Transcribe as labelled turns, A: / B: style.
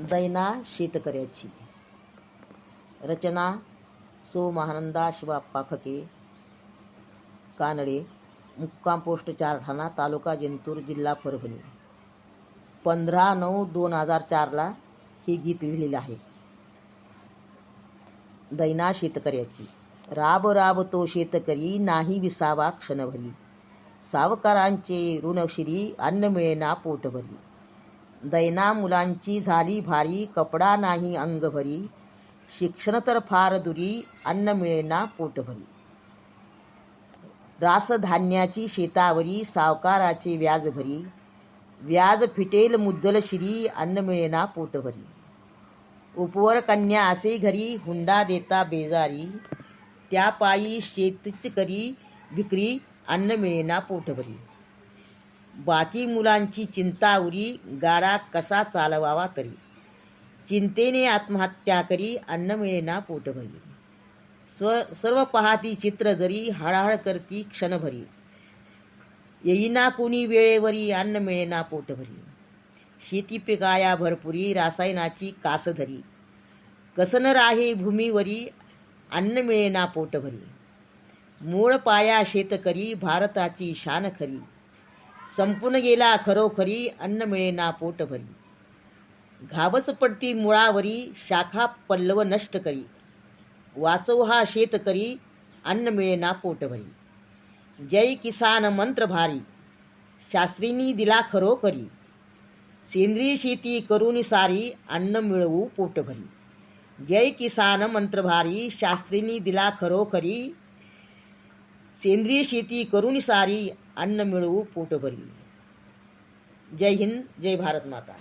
A: दैना शेतकऱ्याची रचना सो महानंदा शिवाप्पा खके कानडे मुक्काम पोस्ट चारठाणा तालुका जिंतूर जिल्हा परभणी. पंधरा नऊ दोन हजार चारला हे गीत लिहिलेलं आहे. दैना शेतकऱ्याची राब राब तो शेतकरी नाही विसावा क्षणभरी. सावकारांचे ऋणशिरी अन्न मिळेना पोटभरी. दैना मुलांची झाली भारी कपडा नाही अंगभरी शिक्षण तर फार दुरी अन्न मिळेना पोटभरी. रासधान्याची शेतावरी सावकाराचे व्याज भरी व्याज फिटेल मुद्दल शिरी अन्न मिळेना पोटभरी. उपवर कन्या असे घरी हुंडा देता बेजारी त्या पायी शेतच करी विक्री अन्न मिळेना पोटभरी. बाकी मुलांची चिंता उरी गाडा कसा चालवावा तरी. चिंतेने आत्महत्या करी अन्न मिळेना पोटभरी. स्व सर्व पाहती चित्र जरी हळहळ करती क्षणभरी. येईना कोणी वेळेवरी अन्न मिळेना पोटभरी. शेती पिकाया भरपुरी रासायनाची कासधरी. कसन राहे भूमीवरी अन्न मिळेना पोटभरी. मूळ पाया शेतकरी भारताची शान खरी. संपून गेला खरोखरी अन्न मिळेना पोटभरी. घावच पडती मुळावरी शाखा पल्लव नष्ट करी. वाचव हा शेतकरी अन्न मिळेना पोटभरी. जय किसान मंत्र भारी शास्त्रींनी दिला खरोखरी. सेंद्रिय शेती करून सारी अन्न मिळवू पोटभरी. जय किसान मंत्रभारी शास्त्रींनी दिला खरोखरी. सेंद्रिय शेती करून सारी अन्न मिळवू पोटभरी. जय हिंद जय भारत माता.